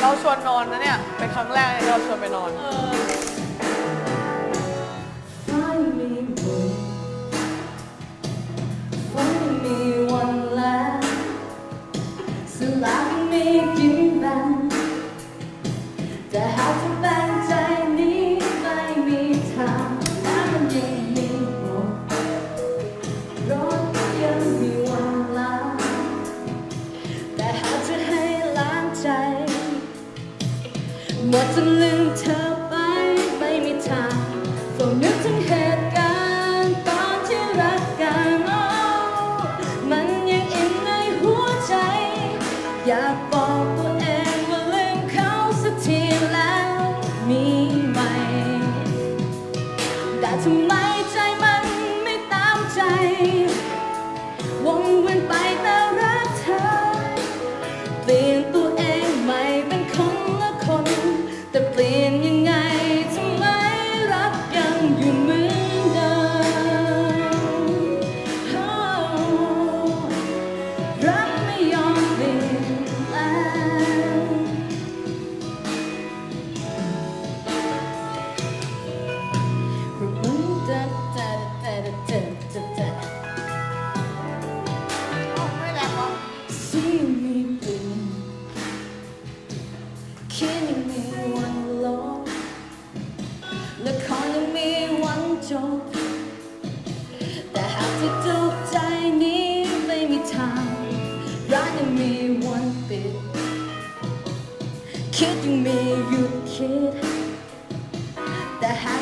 เราชวนนอนนะเนี่ย เป็นครั้งแรกที่เราชวนไปนอน Find me more. Find me one last. ส หมดจะลืมเธอไปไม่มีทางเฝ้านึกถึงเหตุการณ์ตอนที่รักกันมันยังอินในหัวใจ อยากบอก See me bloom คิดยังมีวันลบละครยังมีวันจบแต่หากจะจุกใจนี้ไม่มีทางร้านยังมีวันปิดคิดยังมีหยุดคิดแต่หาก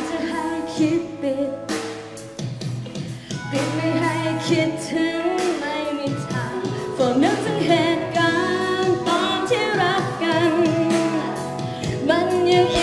You.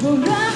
We'll.